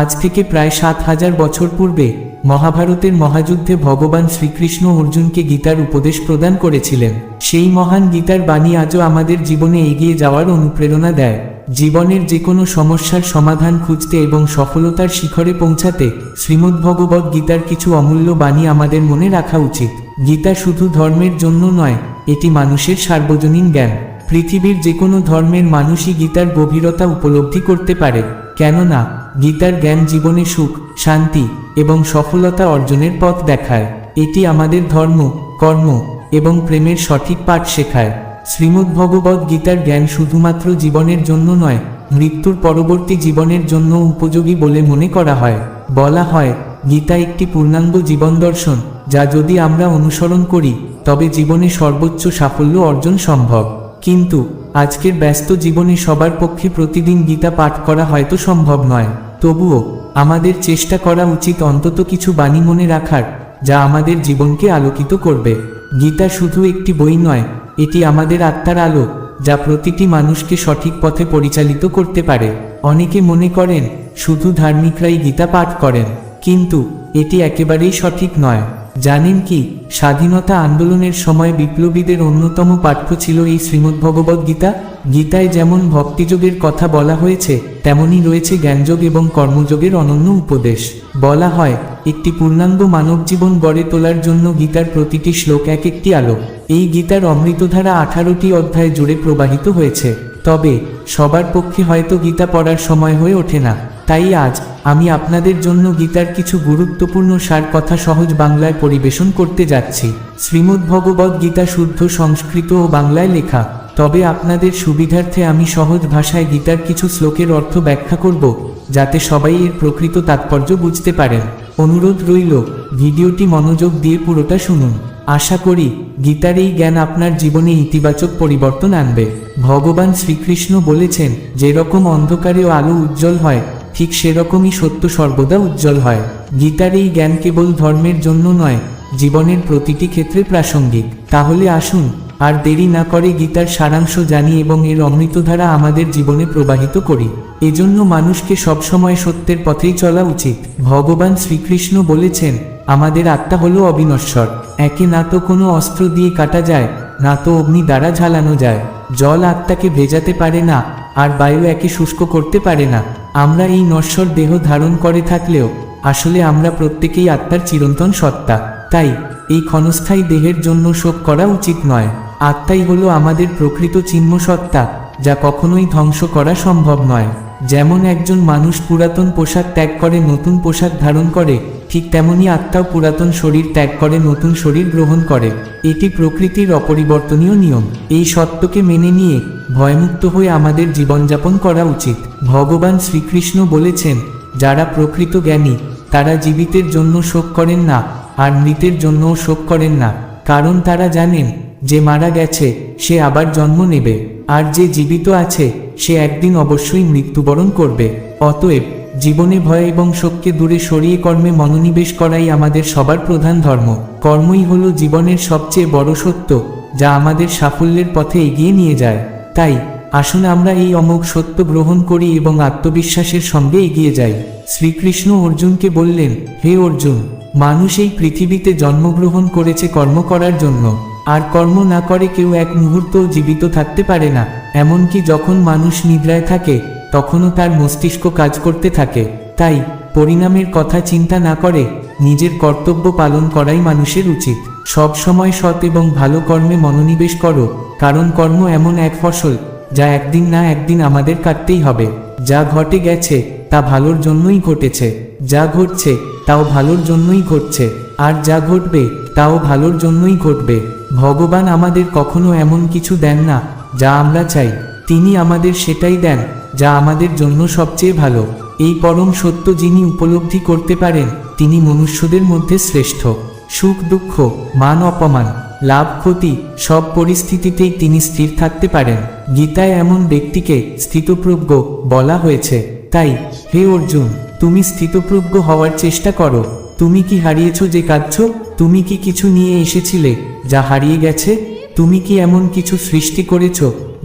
আজ থেকে প্রায় সাত হাজার বছর পূর্বে মহাভারতের মহাযুদ্ধে ভগবান শ্রীকৃষ্ণ অর্জুনকে গীতার উপদেশ প্রদান করেছিলেন। সেই মহান গীতার বাণী আজও আমাদের জীবনে এগিয়ে যাওয়ার অনুপ্রেরণা দেয়। জীবনের যে কোনো সমস্যার সমাধান খুঁজতে এবং সফলতার শিখরে পৌঁছাতে শ্রীমদ্ভগবদ্ গীতার কিছু অমূল্য বাণী আমাদের মনে রাখা উচিত। গীতা শুধু ধর্মের জন্য নয়, এটি মানুষের সার্বজনীন জ্ঞান। পৃথিবীর যে কোনো ধর্মের মানুষই গীতার গভীরতা উপলব্ধি করতে পারে। কেননা গীতার জ্ঞান জীবনে সুখ, শান্তি এবং সফলতা অর্জনের পথ দেখায়। এটি আমাদের ধর্ম, কর্ম এবং প্রেমের সঠিক পাঠ শেখায়। শ্রীমদ্ভগবদ্ গীতার জ্ঞান শুধুমাত্র জীবনের জন্য নয়, মৃত্যুর পরবর্তী জীবনের জন্য উপযোগী বলে মনে করা হয়। বলা হয়, গীতা একটি পূর্ণাঙ্গ জীবন দর্শন, যা যদি আমরা অনুসরণ করি, তবে জীবনে সর্বোচ্চ সাফল্য অর্জন সম্ভব। কিন্তু আজকের ব্যস্ত জীবনে সবার পক্ষে প্রতিদিন গীতা পাঠ করা হয়তো সম্ভব নয়। তবুও, আমাদের চেষ্টা করা উচিত অন্তত কিছু বাণী মনে রাখার, যা আমাদের জীবনকে আলোকিত করবে। গীতা শুধু একটি বই নয়, এটি আমাদের আত্মার আলো, যা প্রতিটি মানুষকে সঠিক পথে পরিচালিত করতে পারে। অনেকে মনে করেন, শুধু ধার্মিকরাই গীতা পাঠ করেন, কিন্তু এটি একেবারেই সঠিক নয়। জানেন কি স্বাধীনতা আন্দোলনের সময় বিপ্লবীদের অন্যতম পাঠ্য ছিল এই শ্রীমদ্ভগবদ্ গীতা? গীতায় যেমন ভক্তিযোগের কথা বলা হয়েছে তেমনই রয়েছে জ্ঞানযোগ এবং কর্মযোগের অনন্য উপদেশ। বলা হয়, একটি পূর্ণাঙ্গ মানব জীবন গড়ে তোলার জন্য গীতার প্রতিটি শ্লোক এক একটি আলো। এই গীতার অমৃতধারা আঠারোটি অধ্যায় জুড়ে প্রবাহিত হয়েছে। তবে, সবার পক্ষে হয়তো গীতা পড়ার সময় হয়ে ওঠে না। তাই আজ, আমি আপনাদের জন্য গীতার কিছু গুরুত্বপূর্ণ সার কথা সহজ বাংলায় পরিবেশন করতে যাচ্ছি। শ্রীমদ্ভগবদ্ গীতা শুদ্ধ সংস্কৃত ও বাংলায় লেখা। তবে আপনাদের সুবিধার্থে আমি সহজ ভাষায় গীতার কিছু শ্লোকের অর্থ ব্যাখ্যা করব, যাতে সবাই এর প্রকৃত তাৎপর্য বুঝতে পারেন। অনুরোধ রইল, ভিডিওটি মনোযোগ দিয়ে পুরোটা শুনুন। আশা করি, গীতার এই জ্ঞান আপনার জীবনে ইতিবাচক পরিবর্তন আনবে। ভগবান শ্রীকৃষ্ণ বলেছেন, যেরকম অন্ধকারেও আলো উজ্জ্বল হয়, ঠিক সেরকমই সত্য সর্বদা উজ্জ্বল হয়। গীতার এই জ্ঞান কেবল ধর্মের জন্য নয়, জীবনের প্রতিটি ক্ষেত্রে প্রাসঙ্গিক। তাহলে আসুন আর দেরি না করে গীতার সারাংশ জানি এবং এর অমৃতধারা আমাদের জীবনে প্রবাহিত করি। এজন্য মানুষকে সবসময় সত্যের পথেই চলা উচিত। ভগবান শ্রীকৃষ্ণ বলেছেন, আমাদের আত্মা হলো অবিনশ্বর। একে না তো কোনো অস্ত্র দিয়ে কাটা যায়, না তো অগ্নি দ্বারা ঝালানো যায়। জল আত্মাকে ভেজাতে পারে না, আর বায়ু একে শুষ্ক করতে পারে না। আমরা এই নশ্বর দেহ ধারণ করে থাকলেও, আসলে আমরা প্রত্যেকেই আত্মার চিরন্তন সত্তা। তাই, এই ক্ষণস্থায়ী দেহের জন্য শোক করা উচিত নয়। আত্মাই হলো আমাদের প্রকৃত চিহ্ন সত্তা যা কখনোই ধ্বংস করা সম্ভব নয়। যেমন একজন মানুষ পুরাতন পোশাক ত্যাগ করে, নতুন পোশাক ধারণ করে, ঠিক তেমনি আত্মাও পুরাতন শরীর ত্যাগ করে, নতুন শরীর গ্রহণ করে। এটি প্রকৃতির অপরিবর্তনীয় নিয়ম। এই সত্যকে মেনে নিয়ে ভয়মুক্ত হয়ে আমাদের জীবনযাপন করা উচিত। ভগবান শ্রীকৃষ্ণ বলেছেন, যারা প্রকৃত জ্ঞানী, তারা জীবিতের জন্য শোক করেন না, আর মৃতের জন্যও শোক করেন না। কারণ তারা জানেন যে মারা গেছে, সে আবার জন্ম নেবে, আর যে জীবিত আছে, সে একদিন অবশ্যই মৃত্যুবরণ করবে। অতএব, জীবনে ভয় এবং শোককে দূরে সরিয়ে কর্মে মনোনিবেশ করাই আমাদের সবার প্রধান ধর্ম। কর্মই হলো জীবনের সবচেয়ে বড় সত্য, যা আমাদের সাফল্যের পথে এগিয়ে নিয়ে যায়। তাই, আসুন আমরা এই অমোঘ সত্য গ্রহণ করি এবং আত্মবিশ্বাসের সঙ্গে এগিয়ে যাই। শ্রীকৃষ্ণ অর্জুনকে বললেন, হে অর্জুন, মানুষ এই পৃথিবীতে জন্মগ্রহণ করেছে কর্ম করার জন্য। আর কর্ম না করে কেউ এক মুহূর্তও জীবিত থাকতে পারে না, এমনকি যখন মানুষ নিদ্রায় থাকে, তখনও তার মস্তিষ্ক কাজ করতে থাকে। তাই, পরিণামের কথা চিন্তা না করে, নিজের কর্তব্য পালন করাই মানুষের উচিত। সব সময় সৎ এবং ভালো কর্মে মনোনিবেশ করো, কারণ কর্ম এমন এক ফসল, যা একদিন না একদিন আমাদের কাটতেই হবে। যা ঘটে গেছে, তা ভালোর জন্যই ঘটেছে। যা ঘটছে, তাও ভালোর জন্যই ঘটছে। আর যা ঘটবে, তাও ভালোর জন্যই ঘটবে। ভগবান আমাদের কখনো এমন কিছু দেন না, যা আমরা চাই। তিনি আমাদের সেটাই দেন, যা আমাদের জন্য সবচেয়ে ভালো। এই পরম সত্য যিনি উপলব্ধি করতে পারেন, তিনি মনুষ্যদের মধ্যে শ্রেষ্ঠ। সুখ, দুঃখ, মান, অপমান, লাভ, ক্ষতি, সব পরিস্থিতিতেই তিনি স্থির থাকতে পারেন। গীতায় এমন ব্যক্তিকে স্থিতপ্রজ্ঞ বলা হয়েছে। তাই, হে অর্জুন, তুমি স্থিতপ্রজ্ঞ হওয়ার চেষ্টা করো। তুমি কি হারিয়েছ যে কাঁদছ? তুমি কি কিছু নিয়ে এসেছিলে যা হারিয়ে গেছে? তুমি কি এমন কিছু সৃষ্টি করেছ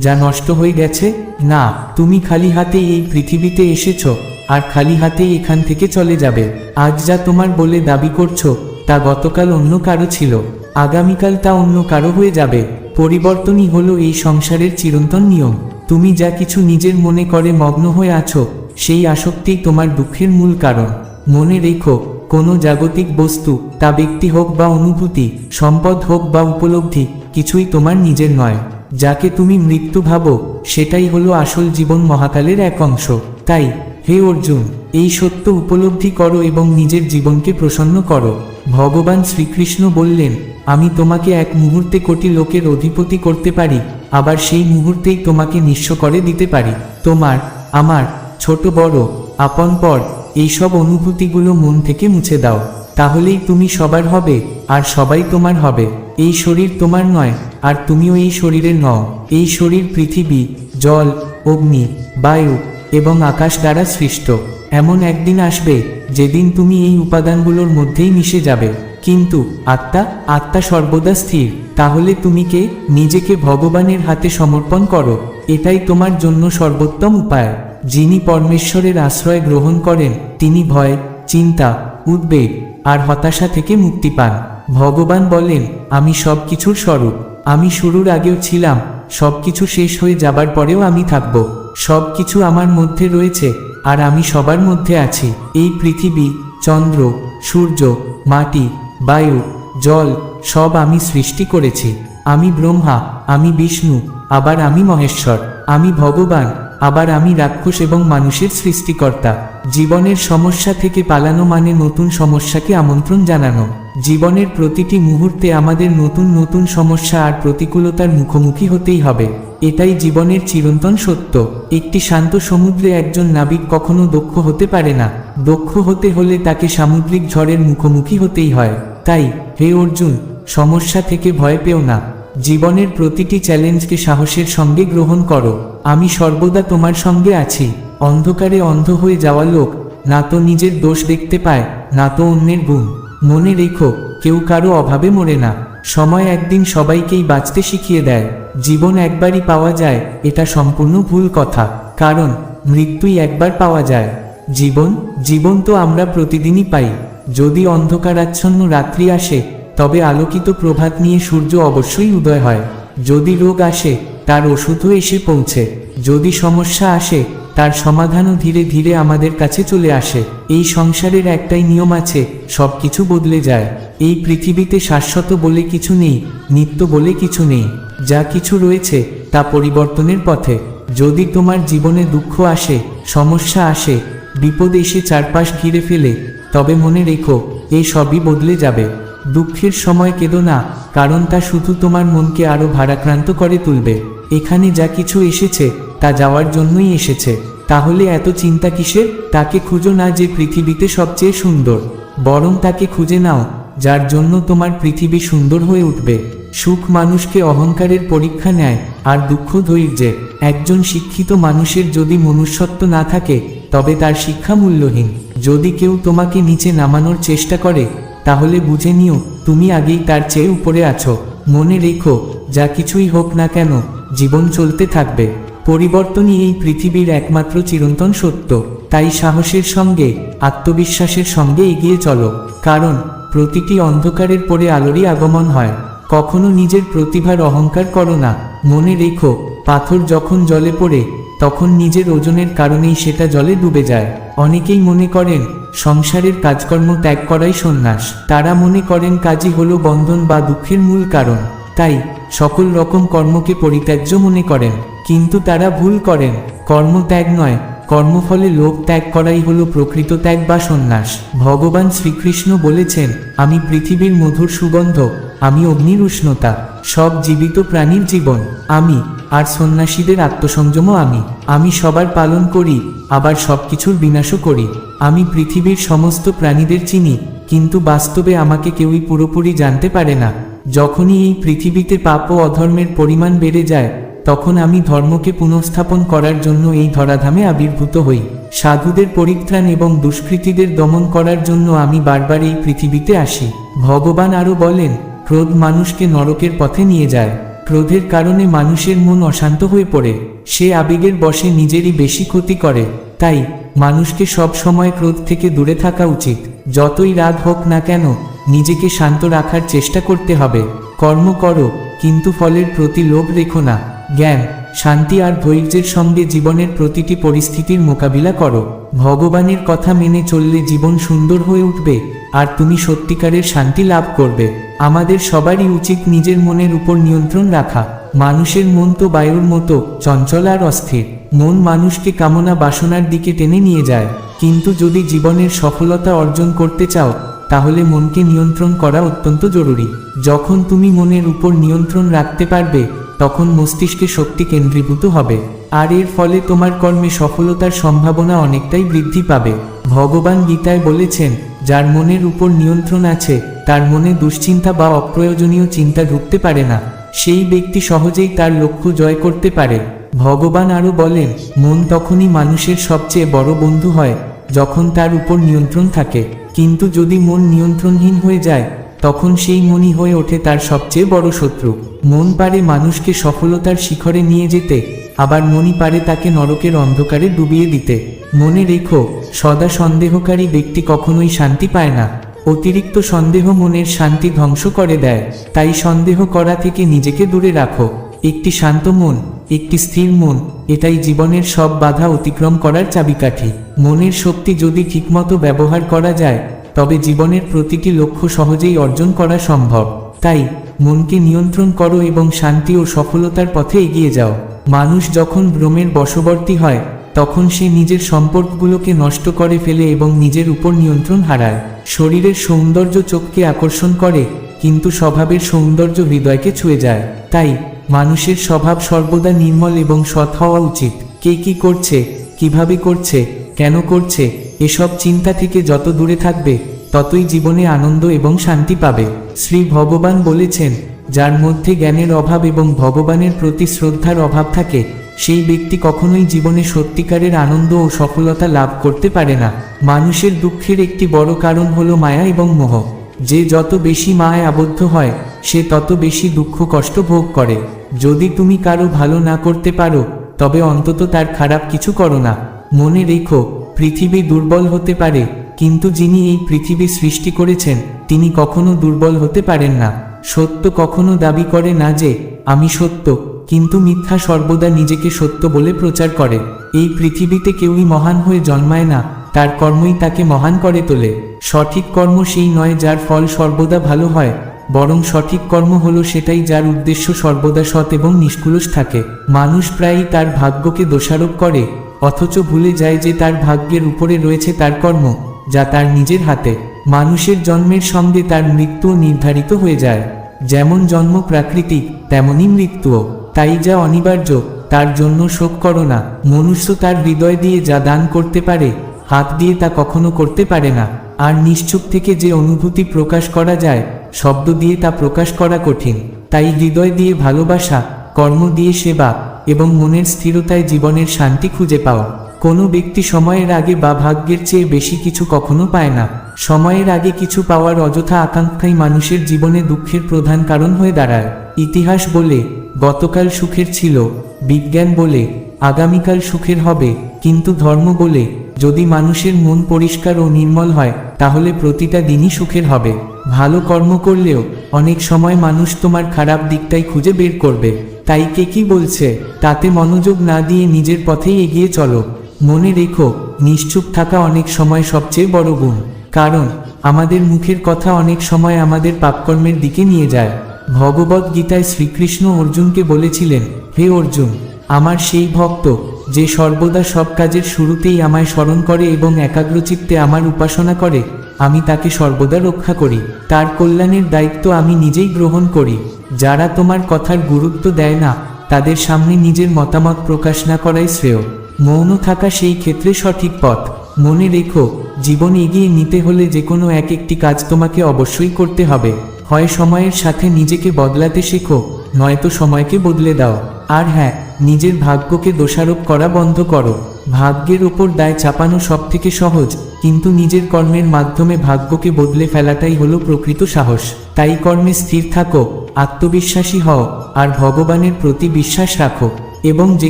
যা নষ্ট হয়ে গেছে? না, তুমি খালি হাতে এই পৃথিবীতে এসেছ আর খালি হাতেই এখান থেকে চলে যাবে। আজ যা তোমার বলে দাবি করছ তা গতকাল অন্য কারও ছিল, আগামীকাল তা অন্য কারও হয়ে যাবে। পরিবর্তনই হলো এই সংসারের চিরন্তন নিয়ম। তুমি যা কিছু নিজের মনে করে মগ্ন হয়ে আছো, সেই আসক্তিই তোমার দুঃখের মূল কারণ। মনে রেখো কোনো জাগতিক বস্তু, তা ব্যক্তি হোক বা অনুভূতি, সম্পদ হোক বা উপলব্ধি, কিছুই তোমার নিজের নয়। যাকে তুমি মৃত্যু ভাবো, সেটাই হলো আসল জীবন মহাকালের এক অংশ। তাই, হে অর্জুন, এই সত্য উপলব্ধি করো এবং নিজের জীবনকে প্রসন্ন করো। ভগবান শ্রীকৃষ্ণ বললেন, আমি তোমাকে এক মুহূর্তে কোটি লোকের অধিপতি করতে পারি, আবার সেই মুহূর্তেই তোমাকে নিঃস্ব করে দিতে পারি। তোমার, আমার, ছোট বড়, আপন পর এইসব অনুভূতিগুলো মন থেকে মুছে দাও। তাহলেই তুমি সবার হবে, আর সবাই তোমার হবে। এই শরীর তোমার নয়, আর তুমিও এই শরীরের নও। এই শরীর পৃথিবী, জল, অগ্নি, বায়ু এবং আকাশ দ্বারা সৃষ্ট। এমন একদিন আসবে, যেদিন তুমি এই উপাদানগুলোর মধ্যেই মিশে যাবে। কিন্তু, আত্মা আত্মা সর্বদা স্থির। তাহলে তুমি কে? নিজেকে ভগবানের হাতে সমর্পণ করো। এটাই তোমার জন্য সর্বোত্তম উপায়। যিনি পরমেশ্বরের আশ্রয় গ্রহণ করেন, তিনি ভয়, চিন্তা, উদ্বেগ আর হতাশা থেকে মুক্তি পান। ভগবান বলেন, আমি সব কিছুর স্বরূপ। আমি শুরুর আগেও ছিলাম। সব কিছু শেষ হয়ে যাবার পরেও আমি থাকব। সব কিছু আমার মধ্যে রয়েছে আর আমি সবার মধ্যে আছি। এই পৃথিবী, চন্দ্র, সূর্য, মাটি, বায়ু, জল, সব আমি সৃষ্টি করেছি। আমি ব্রহ্মা, আমি বিষ্ণু, আবার আমি মহেশ্বর। আমি ভগবান আবার আমি রাক্ষস এবং মানুষের সৃষ্টিকর্তা। জীবনের সমস্যা থেকে পালানো মানে নতুন সমস্যাকে আমন্ত্রণ জানানো। জীবনের প্রতিটি মুহূর্তে আমাদের নতুন নতুন সমস্যা আর প্রতিকূলতার মুখোমুখি হতেই হবে। এটাই জীবনের চিরন্তন সত্য। একটি শান্ত সমুদ্রে একজন নাবিক কখনো দক্ষ হতে পারে না। দক্ষ হতে হলে তাকে সামুদ্রিক ঝড়ের মুখোমুখি হতেই হয়। তাই, হে অর্জুন, সমস্যা থেকে ভয় পেও না। জীবনের প্রতিটি চ্যালেঞ্জকে সাহসের সঙ্গে গ্রহণ করো। আমি সর্বদা তোমার সঙ্গে আছি। অন্ধকারে অন্ধ হয়ে যাওয়া লোক, না তো নিজের দোষ দেখতে পায়, না তো অন্যের গুণ। মনে রেখো, কেউ কারও অভাবে মরে না। সময় একদিন সবাইকেই বাঁচতে শিখিয়ে দেয়। জীবন একবারই পাওয়া যায়, এটা সম্পূর্ণ ভুল কথা। কারণ, মৃত্যুই একবার পাওয়া যায়। জীবন জীবন তো আমরা প্রতিদিনই পাই। যদি অন্ধকারাচ্ছন্ন রাত্রি আসে তবে আলোকিত প্রভাত নিয়ে সূর্য অবশ্যই উদয় হয়। যদি রোগ আসে, তার ওষুধও এসে পৌঁছে। যদি সমস্যা আসে, তার সমাধানও ধীরে ধীরে আমাদের কাছে চলে আসে। এই সংসারের একটাই নিয়ম আছে সব কিছু বদলে যায়। এই পৃথিবীতে শাশ্বত বলে কিছু নেই, নিত্য বলে কিছু নেই। যা কিছু রয়েছে, তা পরিবর্তনের পথে। যদি তোমার জীবনে দুঃখ আসে, সমস্যা আসে, বিপদ এসে চারপাশ ঘিরে ফেলে, তবে মনে রেখো এই সবই বদলে যাবে। দুঃখের সময় কেঁদো না, কারণ তা শুধু তোমার মনকে আরও ভারাক্রান্ত করে তুলবে। এখানে যা কিছু এসেছে, তা যাওয়ার জন্যই এসেছে। তাহলে এত চিন্তা কিসের? তাকে খুঁজো না যে পৃথিবীতে সবচেয়ে সুন্দর। বরং তাকে খুঁজে নাও, যার জন্য তোমার পৃথিবী সুন্দর হয়ে উঠবে। সুখ মানুষকে অহংকারের পরীক্ষা নেয়, আর দুঃখ ধৈর্যের একজন শিক্ষিত মানুষের যদি মনুষ্যত্ব না থাকে, তবে তার শিক্ষা মূল্যহীন। যদি কেউ তোমাকে নিচে নামানোর চেষ্টা করে তাহলে বুঝে নিও, তুমি আগেই তার চেয়ে উপরে আছো। মনে রেখো, যা কিছুই হোক না কেন, জীবন চলতে থাকবে। পরিবর্তনই এই পৃথিবীর একমাত্র চিরন্তন সত্য। তাই সাহসের সঙ্গে, আত্মবিশ্বাসের সঙ্গে এগিয়ে চলো। কারণ, প্রতিটি অন্ধকারের পরে আলোরই আগমন হয়। কখনো নিজের প্রতিভার অহংকার করো না। মনে রেখো, পাথর যখন জলে পড়ে তখন নিজের ওজনের কারণেই সেটা জলে ডুবে যায়। অনেকেই মনে করেন, সংসারের কাজকর্ম ত্যাগ করাই সন্ন্যাস। তারা মনে করেন কাজই হলো বন্ধন বা দুঃখের মূল কারণ। তাই, সকল রকম কর্মকে পরিত্যাজ্য মনে করেন। কিন্তু তারা ভুল করেন। কর্ম ত্যাগ নয় কর্মফলে লোভ ত্যাগ করাই হলো প্রকৃত ত্যাগ বা সন্ন্যাস। ভগবান শ্রীকৃষ্ণ বলেছেন, আমি পৃথিবীর মধুর সুগন্ধ, আমি অগ্নির উষ্ণতা, সব জীবিত প্রাণীর জীবন, আমি, আর সন্ন্যাসীদের আত্মসংযমও আমি। আমি সবার পালন করি, আবার সব কিছুর বিনাশও করি। আমি পৃথিবীর সমস্ত প্রাণীদের চিনি, কিন্তু বাস্তবে আমাকে কেউই পুরোপুরি জানতে পারে না। যখনই এই পৃথিবীতে পাপ ও অধর্মের পরিমাণ বেড়ে যায় তখন আমি ধর্মকে পুনঃস্থাপন করার জন্য এই ধরাধামে আবির্ভূত হই। সাধুদের পরিত্রাণ এবং দুষ্কৃতীদের দমন করার জন্য আমি বারবার এই পৃথিবীতে আসি। ভগবান আরও বলেন, ক্রোধ মানুষকে নরকের পথে নিয়ে যায়। ক্রোধের কারণে মানুষের মন অশান্ত হয়ে পড়ে। সে আবেগের বশে নিজেরই বেশি ক্ষতি করে। তাই, মানুষকে সব সময় ক্রোধ থেকে দূরে থাকা উচিত। যতই রাগ হোক না কেন, নিজেকে শান্ত রাখার চেষ্টা করতে হবে। কর্ম করো, কিন্তু ফলের প্রতি লোভ রেখো না। জ্ঞান, শান্তি আর ধৈর্যের সঙ্গে জীবনের প্রতিটি পরিস্থিতির মোকাবিলা করো। ভগবানের কথা মেনে চললে জীবন সুন্দর হয়ে উঠবে, আর তুমি সত্যিকারের শান্তি লাভ করবে। আমাদের সবারই উচিত নিজের মনের উপর নিয়ন্ত্রণ রাখা। মানুষের মন তো বায়ুর মতো, চঞ্চল আর অস্থির। মন মানুষকে কামনা বাসনার দিকে টেনে নিয়ে যায়। কিন্তু যদি জীবনের সফলতা অর্জন করতে চাও, তাহলে মনকে নিয়ন্ত্রণ করা অত্যন্ত জরুরি। যখন তুমি মনের উপর নিয়ন্ত্রণ রাখতে পারবে তখন মস্তিষ্কে শক্তি কেন্দ্রীভূত হবে। আর এর ফলে তোমার কর্মে সফলতার সম্ভাবনা অনেকটাই বৃদ্ধি পাবে। ভগবান গীতায় বলেছেন, যার মনের উপর নিয়ন্ত্রণ আছে, তার মনে দুশ্চিন্তা বা অপ্রয়োজনীয় চিন্তা ঢুকতে পারে না। সেই ব্যক্তি সহজেই তার লক্ষ্য জয় করতে পারে। ভগবান আরও বলেন, মন তখনই মানুষের সবচেয়ে বড় বন্ধু হয়, যখন তার উপর নিয়ন্ত্রণ থাকে। কিন্তু যদি মন নিয়ন্ত্রণহীন হয়ে যায় তখন সেই মনই হয়ে ওঠে তার সবচেয়ে বড় শত্রু। মন পারে মানুষকে সফলতার শিখরে নিয়ে যেতে, আবার মনি পারে তাকে নরকের অন্ধকারে ডুবিয়ে দিতে। মনে রেখো, সদা সন্দেহকারী ব্যক্তি কখনোই শান্তি পায় না। অতিরিক্ত সন্দেহ মনের শান্তি ধ্বংস করে দেয়। তাই সন্দেহ করা থেকে নিজেকে দূরে রাখো। একটি শান্ত মন, একটি স্থির মন, এটাই জীবনের সব বাধা অতিক্রম করার চাবিকাঠি। মনের শক্তি যদি ঠিকমতো ব্যবহার করা যায় তবে জীবনের প্রতিটি লক্ষ্য সহজেই অর্জন করা সম্ভব। তাই, মনকে নিয়ন্ত্রণ করো এবং শান্তি ও সফলতার পথে এগিয়ে যাও। মানুষ যখন ভ্রমের বশবর্তী হয়, তখন সে নিজের সম্পর্কগুলোকে নষ্ট করে ফেলে এবং নিজের উপর নিয়ন্ত্রণ হারায়। শরীরের সৌন্দর্য চোখকে আকর্ষণ করে, কিন্তু স্বভাবের সৌন্দর্য হৃদয়কে ছুঁয়ে যায়। তাই, মানুষের স্বভাব সর্বদা নির্মল এবং সৎ হওয়া উচিত। কে কি করছে, কীভাবে করছে, কেন করছে এসব চিন্তা থেকে যত দূরে থাকবে, ততই জীবনে আনন্দ এবং শান্তি পাবে। শ্রী ভগবান বলেছেন, যার মধ্যে জ্ঞানের অভাব এবং ভগবানের প্রতি শ্রদ্ধার অভাব থাকে, সেই ব্যক্তি কখনোই জীবনে সত্যিকারের আনন্দ ও সফলতা লাভ করতে পারে না। মানুষের দুঃখের একটি বড় কারণ হলো মায়া এবং মোহ। যে যত বেশি মায় আবদ্ধ হয়, সে তত বেশি দুঃখ কষ্ট ভোগ করে। যদি তুমি কারও ভালো না করতে পারো, তবে অন্তত তার খারাপ কিছু করো না। মনে রেখো পৃথিবী দুর্বল হতে পারে, কিন্তু যিনি এই পৃথিবী সৃষ্টি করেছেন, তিনি কখনো দুর্বল হতে পারেন না। সত্য কখনো দাবি করে না যে, আমি সত্য কিন্তু মিথ্যা সর্বদা নিজেকে সত্য বলে প্রচার করে। এই পৃথিবীতে কেউই মহান হয়ে জন্মায় না, তার কর্মই তাকে মহান করে তোলে। সঠিক কর্ম সেই নয় যার ফল সর্বদা ভালো হয়, বরং সঠিক কর্ম হলো সেটাই যার উদ্দেশ্য সর্বদা সৎ এবং নিষ্কুলস থাকে। মানুষ প্রায়ই তার ভাগ্যকে দোষারোপ করে অথচ ভুলে যায় যে তার ভাগ্যের উপরে রয়েছে তার কর্ম, যা তার নিজের হাতে। মানুষের জন্মের সঙ্গে তার মৃত্যুও নির্ধারিত হয়ে যায়। যেমন জন্ম প্রাকৃতিক, তেমনই মৃত্যুও। তাই যা অনিবার্য, তার জন্য শোক করো না। মনুষ্য তার হৃদয় দিয়ে যা দান করতে পারে, হাত দিয়ে তা কখনো করতে পারে না। আর নিশ্চুপ থেকে যে অনুভূতি প্রকাশ করা যায়, শব্দ দিয়ে তা প্রকাশ করা কঠিন। তাই হৃদয় দিয়ে ভালোবাসা, কর্ম দিয়ে সেবা এবং মনের স্থিরতায় জীবনের শান্তি খুঁজে পাওয়া কোনো ব্যক্তি সময়ের আগে বা ভাগ্যের চেয়ে বেশি কিছু কখনো পায় না। সময়ের আগে কিছু পাওয়ার অযথা আকাঙ্ক্ষাই মানুষের জীবনে দুঃখের প্রধান কারণ হয়ে দাঁড়ায়। ইতিহাস বলে, গতকাল সুখের ছিল, বিজ্ঞান বলে, আগামীকাল সুখের হবে, কিন্তু ধর্ম বলে, যদি মানুষের মন পরিষ্কার ও নির্মল হয়, তাহলে প্রতিটা দিনই সুখের হবে। ভালো কর্ম করলেও অনেক সময় মানুষ তোমার খারাপ দিকটাই খুঁজে বের করবে। তাই কে কি বলছে? তাতে মনোযোগ না দিয়ে নিজের পথেই এগিয়ে চলো। মনে রেখো, নিশ্চুপ থাকা অনেক সময় সবচেয়ে বড় গুণ। কারণ, আমাদের মুখের কথা অনেক সময় আমাদের পাপকর্মের দিকে নিয়ে যায়। ভগবত গীতায় শ্রীকৃষ্ণ অর্জুনকে বলেছিলেন, হে অর্জুন, আমার সেই ভক্ত যে সর্বদা সব কাজের শুরুতেই আমায় স্মরণ করে এবং একাগ্রচিত্তে আমার উপাসনা করে, আমি তাকে সর্বদা রক্ষা করি। তার কল্যাণের দায়িত্ব আমি নিজেই গ্রহণ করি। যারা তোমার কথার গুরুত্ব দেয় না, তাদের সামনে নিজের মতামত প্রকাশ না করাই শ্রেয়। মৌন থাকা সেই ক্ষেত্রে সঠিক পথ। মনে রেখো, জীবন এগিয়ে নিতে হলে যে কোনো এক একটি কাজ তোমাকে অবশ্যই করতে হবে। হয় সময়ের সাথে নিজেকে বদলাতে শেখো, নয়তো সময়কে বদলে দাও। আর হ্যাঁ নিজের ভাগ্যকে দোষারোপ করা বন্ধ করো। ভাগ্যের ওপর দায় চাপানো সব থেকে সহজ, কিন্তু নিজের কর্মের মাধ্যমে ভাগ্যকে বদলে ফেলাটাই হলো প্রকৃত সাহস। তাই কর্মে স্থির থাকো, আত্মবিশ্বাসী হও, আর ভগবানের প্রতি বিশ্বাস রাখো, এবং যে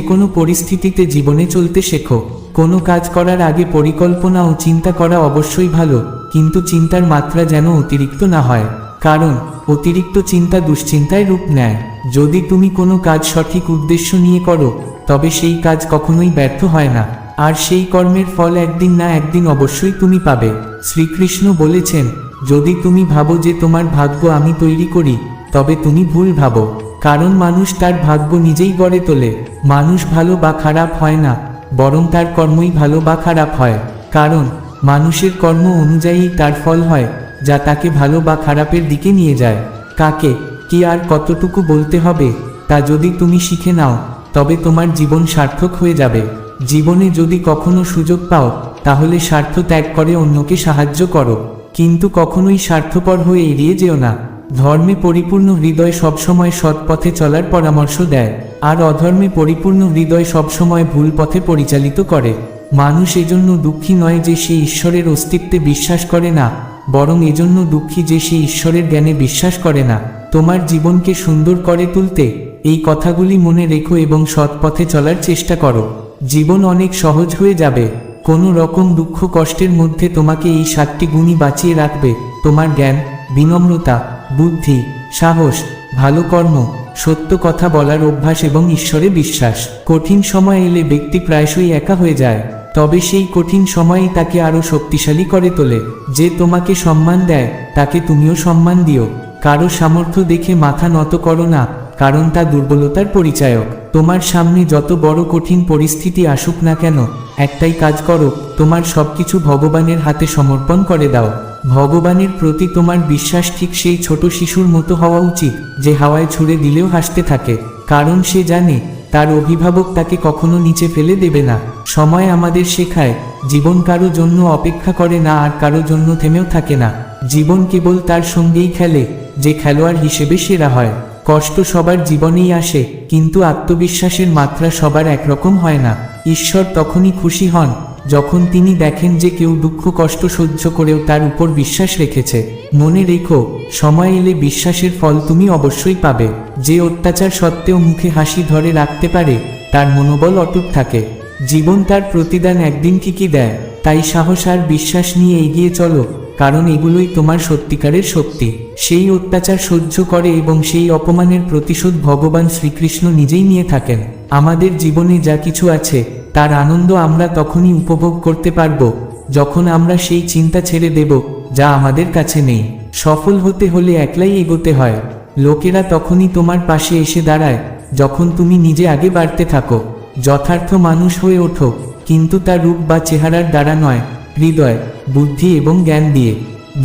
কোনো পরিস্থিতিতে জীবনে চলতে শেখো। কোনো কাজ করার আগে পরিকল্পনা ও চিন্তা করা অবশ্যই ভালো, কিন্তু চিন্তার মাত্রা যেন অতিরিক্ত না হয়। কারণ অতিরিক্ত চিন্তা দুশ্চিন্তায় রূপ নেয়। যদি তুমি কোনো কাজ সঠিক উদ্দেশ্য নিয়ে করো, তবে সেই কাজ কখনোই ব্যর্থ হয় না। আর সেই কর্মের ফল একদিন না একদিন অবশ্যই তুমি পাবে। শ্রীকৃষ্ণ বলেছেন, যদি তুমি ভাবো যে তোমার ভাগ্য আমি তৈরি করি, তবে তুমি ভুল ভাবো। কারণ মানুষ তার ভাগ্য নিজেই গড়ে তোলে। মানুষ ভালো বা খারাপ হয় না, বরং তার কর্মই ভালো বা খারাপ হয়। কারণ মানুষের কর্ম অনুযায়ী তার ফল হয়। যা তাকে ভালো বা খারাপের দিকে নিয়ে যায়। কাকে? কি আর কতটুকু বলতে হবে? তা যদি তুমি শিখে নাও, তবে তোমার জীবন সার্থক হয়ে যাবে। জীবনে যদি কখনো সুযোগ পাও, তাহলে স্বার্থ ত্যাগ করে অন্যকে সাহায্য করো। কিন্তু কখনোই স্বার্থপর হয়ে এড়িয়ে যেও না। ধর্মে পরিপূর্ণ হৃদয় সবসময় সৎ পথে চলার পরামর্শ দেয়, আর অধর্মে পরিপূর্ণ হৃদয় সবসময় ভুল পথে পরিচালিত করে। মানুষ এজন্য দুঃখী নয় যে সে ঈশ্বরের অস্তিত্বে বিশ্বাস করে না বরং এজন্য দুঃখী যে সে ঈশ্বরের জ্ঞানে বিশ্বাস করে না, তোমার জীবনকে সুন্দর করে তুলতে এই কথাগুলি মনে রেখো এবং সৎ পথে চলার চেষ্টা করো। জীবন অনেক সহজ হয়ে যাবে। কোনো রকম দুঃখ কষ্টের মধ্যে তোমাকে এই সাতটি গুণই বাঁচিয়ে রাখবে। তোমার জ্ঞান, বিনম্রতা, বুদ্ধি, সাহস, ভালো কর্ম, সত্য কথা বলার অভ্যাস এবং ঈশ্বরে বিশ্বাস। কঠিন সময় এলে ব্যক্তি প্রায়শই একা হয়ে যায়। তবে সেই কঠিন সময়ই তাকে আরও শক্তিশালী করে তোলে। যে তোমাকে সম্মান দেয়, তাকে তুমিও সম্মান দিও। কারও সামর্থ্য দেখে মাথা নত করো না, কারণ তা দুর্বলতার পরিচায়ক। তোমার সামনে যত বড় কঠিন পরিস্থিতি আসুক না কেন, একটাই কাজ করো, তোমার সবকিছু ভগবানের হাতে সমর্পণ করে দাও। ভগবানের প্রতি তোমার বিশ্বাস ঠিক সেই ছোট শিশুর মতো হওয়া উচিত, যে হাওয়ায় ছুড়ে দিলেও হাসতে থাকে, কারণ সে জানে তার অভিভাবক তাকে কখনো নিচে ফেলে দেবে না। সময় আমাদের শেখায়, জীবন কারও জন্য অপেক্ষা করে না আর কারও জন্য থেমেও থাকে না। জীবন কেবল তার সঙ্গেই খেলে, যে খেলোয়াড় হিসেবে সেরা হয়। কষ্ট সবার জীবনেই আসে, কিন্তু আত্মবিশ্বাসের মাত্রা সবার একরকম হয় না। ঈশ্বর তখনই খুশি হন যখন তিনি দেখেন যে কেউ দুঃখ কষ্ট সহ্য করেও তার উপর বিশ্বাস রেখেছে, মনে রেখো, সময় এলে বিশ্বাসের ফল তুমি অবশ্যই পাবে। যে অত্যাচার সত্ত্বেও মুখে হাসি ধরে রাখতে পারে, তার মনোবল অটুট থাকে। জীবন তার প্রতিদান একদিন ঠিকই দেয়। তাই সাহস আর বিশ্বাস নিয়ে এগিয়ে চলো, কারণ এগুলোই তোমার সত্যিকারের শক্তি। সেই অত্যাচার সহ্য করে এবং সেই অপমানের প্রতিশোধ ভগবান শ্রীকৃষ্ণ নিজেই নিয়ে থাকেন। আমাদের জীবনে যা কিছু আছে, তার আনন্দ আমরা তখনই উপভোগ করতে পারব, যখন আমরা সেই চিন্তা ছেড়ে দেব, যা আমাদের কাছে নেই। সফল হতে হলে একলাই এগোতে হয়। লোকেরা তখনই তোমার পাশে এসে দাঁড়ায়, যখন তুমি নিজে আগে বাড়তে থাকো। যথার্থ মানুষ হয়ে ওঠো, কিন্তু তার রূপ বা চেহারার দ্বারা নয়, হৃদয়, বুদ্ধি এবং জ্ঞান দিয়ে।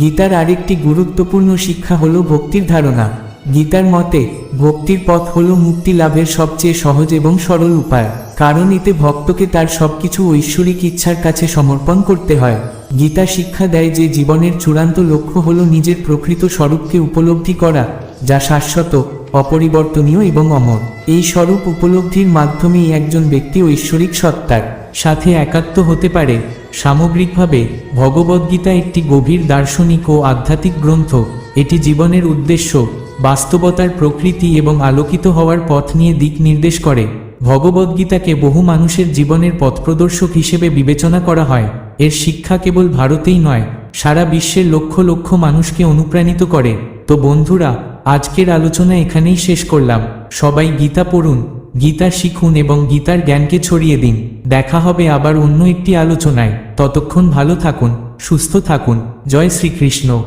গীতার আরেকটি গুরুত্বপূর্ণ শিক্ষা হলো ভক্তির ধারণা। গীতার মতে, ভক্তির পথ হল মুক্তি লাভের সবচেয়ে সহজ এবং সরল উপায়। কারণ এতে ভক্তকে তার সবকিছু ঐশ্বরিক ইচ্ছার কাছে সমর্পণ করতে হয়। গীতা শিক্ষা দেয় যে জীবনের চূড়ান্ত লক্ষ্য হল নিজের প্রকৃত স্বরূপকে উপলব্ধি করা, যা শাশ্বত, অপরিবর্তনীয় এবং অমর। এই স্বরূপ উপলব্ধির মাধ্যমেই একজন ব্যক্তি ঐশ্বরিক সত্তার সাথে একাত্ম হতে পারে। সামগ্রিকভাবে, ভগবদ্গীতা একটি গভীর দার্শনিক ও আধ্যাত্মিক গ্রন্থ। এটি জীবনের উদ্দেশ্য বাস্তবতার প্রকৃতি এবং আলোকিত হওয়ার পথ নিয়ে দিক নির্দেশ করে। ভগবদ্গীতাকে বহু মানুষের জীবনের পথপ্রদর্শক হিসেবে বিবেচনা করা হয়। এর শিক্ষা কেবল ভারতেই নয়, সারা বিশ্বের লক্ষ লক্ষ মানুষকে অনুপ্রাণিত করে। তো বন্ধুরা, আজকের আলোচনা এখানেই শেষ করলাম। সবাই গীতা পড়ুন, গীতা শিখুন এবং গীতার জ্ঞানকে ছড়িয়ে দিন। দেখা হবে আবার অন্য একটি আলোচনায়। ততক্ষণ ভালো থাকুন, সুস্থ থাকুন। জয় শ্রীকৃষ্ণ।